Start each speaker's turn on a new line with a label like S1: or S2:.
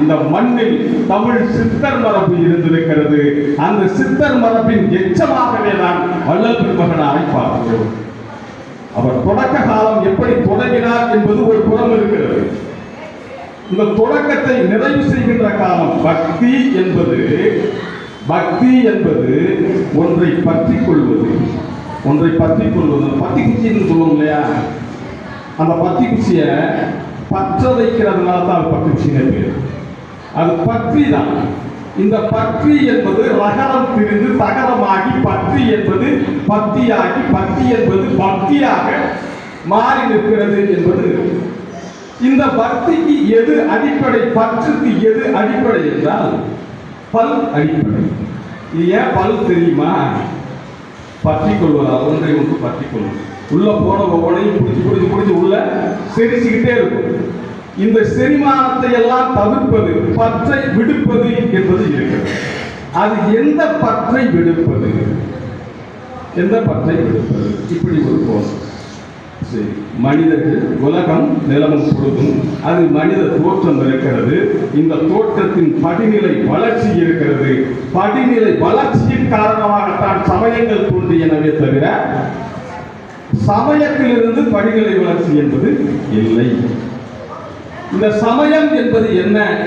S1: இந்த மண்ணில் தமிழ் சித்தர் மரபு இருந்திருக்கிறது. அந்த சித்தர் மரபின் எச்சமாகவே தான் வள்ளல் பெருமகனாரை அழைப்பார்கள் அவர் தொடக்க காலம் எப்படி தொடங்கினார் என்பது ஒரு புறம் இருக்கிறது. இந்த தொடக்கத்தை நிறைவு செய்கின்ற காலம் பக்தி என்பது பக்தி என்பது ஒன்றை பற்றி கொள்வது. ஒன்றை பற்றி கொள்வது. பத்தி குச்சின்னு சொல்லுவோம் இல்லையா? அந்த பத்தி குச்சியை பற்ற வைக்கிறதுனால தான் அது பத்தி பேர். அது பற்றி தான். இந்த பற்றி என்பது ரகரம் திரிந்து தகரமாகி பற்றி என்பது பத்தியாகி பத்தி என்பது பக்தியாக மாறி நிற்கிறது என்பது. இந்த பக்திக்கு எது அடிப்படை பற்றுக்கு எது அடிப்படை என்றால் பல் அடிப்படை. இது ஏன் பல் தெரியுமா? பற்றி கொள்வதா ஒன்றை ஒன்று பற்றி கொள்வது உள்ள போன ஒவ்வொன்றையும் பிடிச்சி பிடிச்சி பிடிச்சி உள்ள செரிச்சுக்கிட்டே இருக்கும். இந்த செரிமானத்தை எல்லாம் தவிர்ப்பது பற்றை விடுப்பது என்பது இருக்கிறது அது எந்த பற்றை விடுப்பது? எந்த பற்றை விடுப்பது? இப்படி ஒரு கோஷம் சரி மனிதர்கள் உலகம் நிலமும் பொழுதும் அது மனித தோற்றம் இருக்கிறது. இந்த தோற்றத்தின் படிநிலை வளர்ச்சி இருக்கிறது. படிநிலை வளர்ச்சியின் காரணமாகத்தான் சமயங்கள் தோன்றியனவே தவிர சமயத்திலிருந்து படிநிலை வளர்ச்சி என்பது இல்லை. இந்த சமயம் என்பது என்ன?